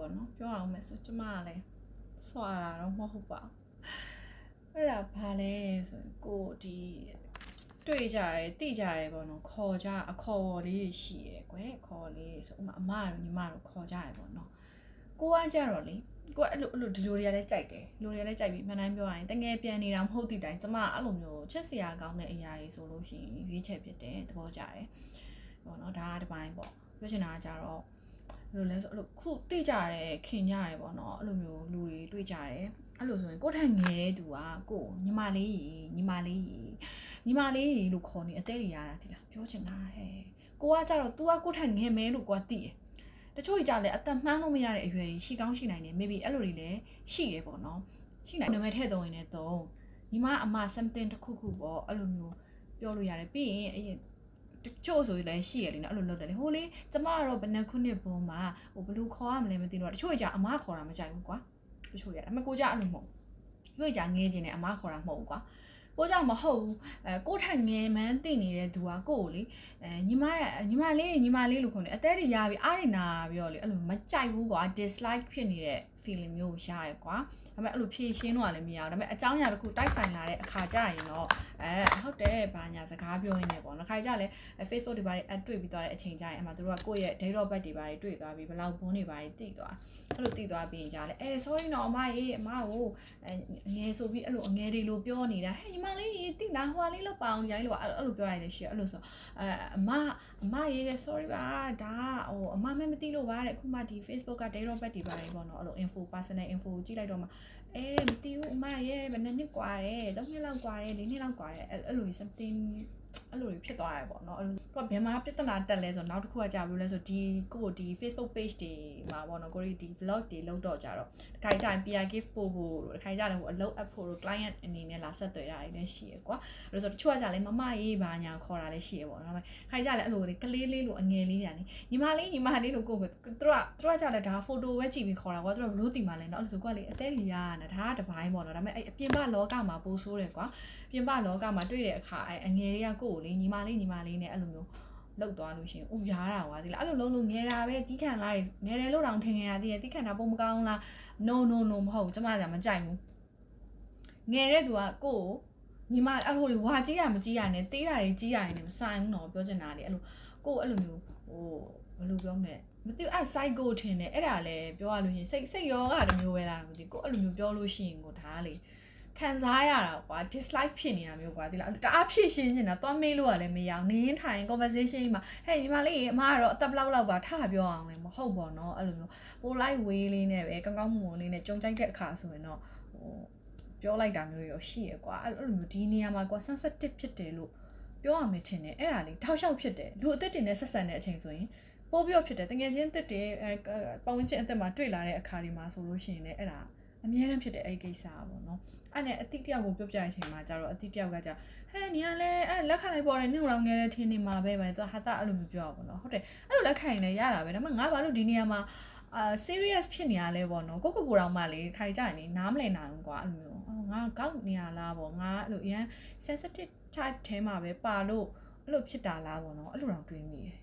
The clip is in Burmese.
ပေါ့နော်ပြောအောင်မယ်ဆိုကျမကလည်းဆွာတာတော့မဟုတ်ပါဘူးအဲ့ဒါဘာလဲဆိုရင်ကိုဒီတွေ့ကြတယ်တိကြတယ်ပေါ့နော်ခေါ်ကြအခေါ်လေးတွေရှိရယ်ကွယ်အခေါ်လေးတွေဆိုဥမာအမတို့ညီမတို့ခေါ်ကြရယ်ပေါ့နော်ကိုကကြတော့လေကိုကအဲ့လိုအဲ့လိုဒီလိုတွေကလည်းကြိုက်တယ်လူတွေကလည်းကြိုက်ပြီးမှန်တိုင်းပြောရရင်တငယ်ပြန်နေတာမဟုတ်တဲ့တိုင်ကျမအဲ့လိုမျိုးချက်စရာကောင်းတဲ့အရာကြီးဆိုလို့ရှိရင်ရွေးချယ်ဖြစ်တယ်သဘောကျတယ်ပေါ့နော်ဒါကတစ်ပိုင်းပေါ့ပြောချင်တာကကြတော့ ဘယ်လိုလဲဆိုအဲ့လိုခုတွေ့ကြရတယ်ခင်ကြရတယ်ပေါ့နော်အဲ့လိုမျိုးလူတွေတွေ့ကြရတယ်အဲ့လိုဆိုရင်ကိုယ့်ထက်ငယ်တဲ့သူကကိုယ်ညီမလေးကြီးညီမလေးကြီးညီမလေးကြီးလို့ခေါ်နေအသေးတွေရတာဒီလားပြောချင်တာဟဲ့ကိုကကြတော့ तू ကကိုယ့်ထက်ငယ်မဲလို့ကိုကသိတယ်တချို့ကြီးကြလဲအသက်မှန်းလို့မရတဲ့အရွယ်တွေရှိကောင်းရှိနိုင်တယ် maybe အဲ့လိုတွေလည်းရှိတယ်ပေါ့နော်ရှိနိုင်နာမည်ထည့်သုံးရင်လည်းသုံးညီမအမ something တစ်ခုခုပေါ့အဲ့လိုမျိုးပြောလို့ရတယ်ပြီးရင်အရင် တချို့ဆိုရင်လည်းရှိရလေနော်အဲ့လိုလုပ်တယ်လေဟိုလေကျမကတော့ဘယ်နှစ်ခုနှစ်ပေါ်မှာဟိုဘယ်လိုခေါ်ရမလဲမသိတော့တချို့ကြအမခေါ်တာမကြိုက်ဘူးကွာတချို့ရတယ်အမကိုကြအဲ့လိုမဟုတ်ဘူးတို့ကြငဲခြင်းနဲ့အမခေါ်တာမဟုတ်ဘူးကွာကိုကြမဟုတ်ဘူးအဲကိုထက်ငယ်မှန်းသိနေတဲ့သူကကိုကိုလေအဲညီမရဲ့ညီမလေးညီမလေးလို့ခေါ်နေအသေးတွေရပြီအားတွေနာပြီးတော့လေအဲ့လိုမကြိုက်ဘူးကွာ dislike ဖြစ်နေတဲ့ feeling မျိုးရရကွာဒါပေမဲ့အဲ့လိုဖြည့်ရှင်းတော့လည်းမရဘူးဒါပေမဲ့အကြောင်းအရာတစ်ခုတိုက်ဆိုင်လာတဲ့အခါကျရင်တော့အဲဟုတ်တယ်ဘာညာစကားပြောရင်းနဲ့ပေါ့နော်ခါကြလဲ Facebook တွေဘာတွေ add တွေ့ပြီးသွားတဲ့အချိန်ကျရင်အမှသူတို့ကကိုယ့်ရဲ့ date of birth တွေဘာတွေတွေ့သွားပြီးဘယ်လောက်ဘုန်းတွေဘာတွေတိသွားအဲ့လိုတိသွားပြီးရင်ကြလဲအဲ sorry နော်အမရေအမကိုအဲငယ်ဆိုပြီးအဲ့လိုအငယ်တွေလိုပြောနေတာဟဲ့ညီမလေးရေတိလားဟွာလေးလောက်ပါအောင်ရိုင်းလို့အဲ့လိုပြောရတယ်ရှိအဲ့လိုဆိုအဲအမအမရေတဲ့ sorry ပါဒါဟိုအမမဲမသိလို့ပါတဲ့အခုမှဒီ Facebook က date of birth တွေဘာတွေပေါ့နော်အဲ့လို info personal info ကိုကြည့်လိုက်တော့မှအဲမသိဘူးအမရဲ့ဘယ်နှစ်နှစ်กว่าတယ်၃နှစ်လောက်กว่าတယ်၄နှစ်လောက်กว่าတယ်အဲ့လို something အဲ့လိုဖြစ်သွားရပေါ့နော်အဲ့လိုသူကဘယ်မှာပြဿနာတက်လဲဆိုတော့နောက်တစ်ခုကကြာဘူးလဲဆိုဒီကိုဒီ Facebook page တွေမှာပေါ့နော်ကိုရီဒီ vlog တွေလုပ်တော့ကြတော့တစ်ခါကြာရင် PR gift ပို့ဖို့တို့တစ်ခါကြာလည်းဟိုအလုပ် app ဖို့တို့ client အနေနဲ့လာဆက်သွယ်တာတွေလည်းရှိရကွာအဲ့လိုဆိုတချို့ကကြာလည်းမမရေးပါညာခေါ်တာလည်းရှိရပေါ့နော်ဒါပေမဲ့ခါကြာလည်းအဲ့လိုကလေးလေးလိုအငယ်လေးညာနေညီမလေးညီမလေးလိုကိုယ်ကသူကသူကကြာလည်းဒါ photo ပဲကြည့်ပြီးခေါ်တာကွာသူကဘလို့တီမှလဲနော်အဲ့လိုဆိုကွာလေအသေးကြီးရတာဒါကတပိုင်းပေါ့နော်ဒါပေမဲ့အဲ့အပြင်ပလောကမှာပိုးဆိုးတယ်ကွာပြင်ပလောကမှာတွေ့တဲ့အခါအဲ့အငယ်လေးကကိုယ်ကိုလေညီမလေးညီမလေးနဲ့အဲ့လိုမျိုးလောက်သွားလို့ရှိရင်ဦးရားတာကွာဒီလားအဲ့လိုလုံးလုံးငယ်တာပဲတီးခံလိုက်ငယ်တယ်လို့တောင်ထင်နေရသေးတယ်တီးခံတာပုံမကောင်းလား no no no မဟုတ်ကျမကမကြိုက်ဘူးငယ်တဲ့သူကကိုယ်ညီမအဲ့လိုဝါကြီးရမကြီးရနဲ့တေးတာတွေကြီးရရင်လည်းမဆိုင်ဘူးနော်ပြောချင်တာလေအဲ့လိုကိုယ်အဲ့လိုမျိုးဟိုဘယ်လိုပြောမလဲမသိအဲ့ psycho ထင်တယ်အဲ့ဒါလည်းပြောရလို့ရှိရင်စိတ်စိတ်ရောဂါတစ်မျိုးပဲလားမသိကိုယ်အဲ့လိုမျိုးပြောလို့ရှိရင်ကိုဒါလေ ခံစားရတာကွာ dislike ဖြစ်နေတာမျိုးကွာဒီလားတအားဖြစ်ရှင်းနေတာသွားမေးလို့ကလည်းမရအောင်နင်းထိုင် conversation မှာဟဲ့ညီမလေးအမကတော့အသက်ဘလောက်လောက်ပါထပြောအောင်လေမဟုတ်ပါတော့အဲ့လိုမျိုးပို light way လေးနဲ့ပဲကောင်းကောင်းမွန်မွန်လေးနဲ့ကြုံကြိုက်တဲ့အခါဆိုရင်တော့ဟိုပြောလိုက်တာမျိုးရောရှိရကွာအဲ့လိုမျိုးဒီနေရာမှာကွာ sensitive ဖြစ်တယ်လို့ပြောရမယ်ထင်တယ်အဲ့ဒါလေးထောက်လျှောက်ဖြစ်တယ်လူအသက်တင်နဲ့ဆက်ဆံတဲ့အချိန်ဆိုရင်ပို့ပြီးဖြစ်တယ်တကယ်ချင်းအသက်တွေအဲပတ်ဝန်းကျင်အသက်မှာတွေ့လာတဲ့အခါဒီမှာဆိုလို့ရှိရင်လည်းအဲ့ဒါ အများအားဖြစ်တဲ့အဲ့ဒီကိစ္စอ่ะပေါ့နော်အဲ့နဲ့အတိတယောက်ကိုပြောပြတဲ့အချိန်မှာကျတော့အတိတယောက်ကကြဟဲ့နေရလဲအဲ့လက်ခံလိုက်ပေါ်တယ်နှုတ်ရောင်ငယ်တဲ့ထင်းနေမှာပဲပဲသူဟာတာအဲ့လိုမျိုးပြောတာပေါ့နော်ဟုတ်တယ်အဲ့လိုလက်ခံရင်လည်းရတာပဲဒါပေမဲ့ငါဘာလို့ဒီနေရာမှာအာ serious ဖြစ်နေရလဲပေါ့နော်ကိုကိုကိုတော်မှလေထိုင်ကြရင်လေနားမလည်နိုင်ဘူးကွာအဲ့လိုမျိုးအော်ငါကောက်နေရလားပေါ့ငါအဲ့လိုအရန် sensitive type ထဲမှာပဲပါလို့အဲ့လိုဖြစ်တာလားပေါ့နော်အဲ့လိုတော့တွေးမိတယ်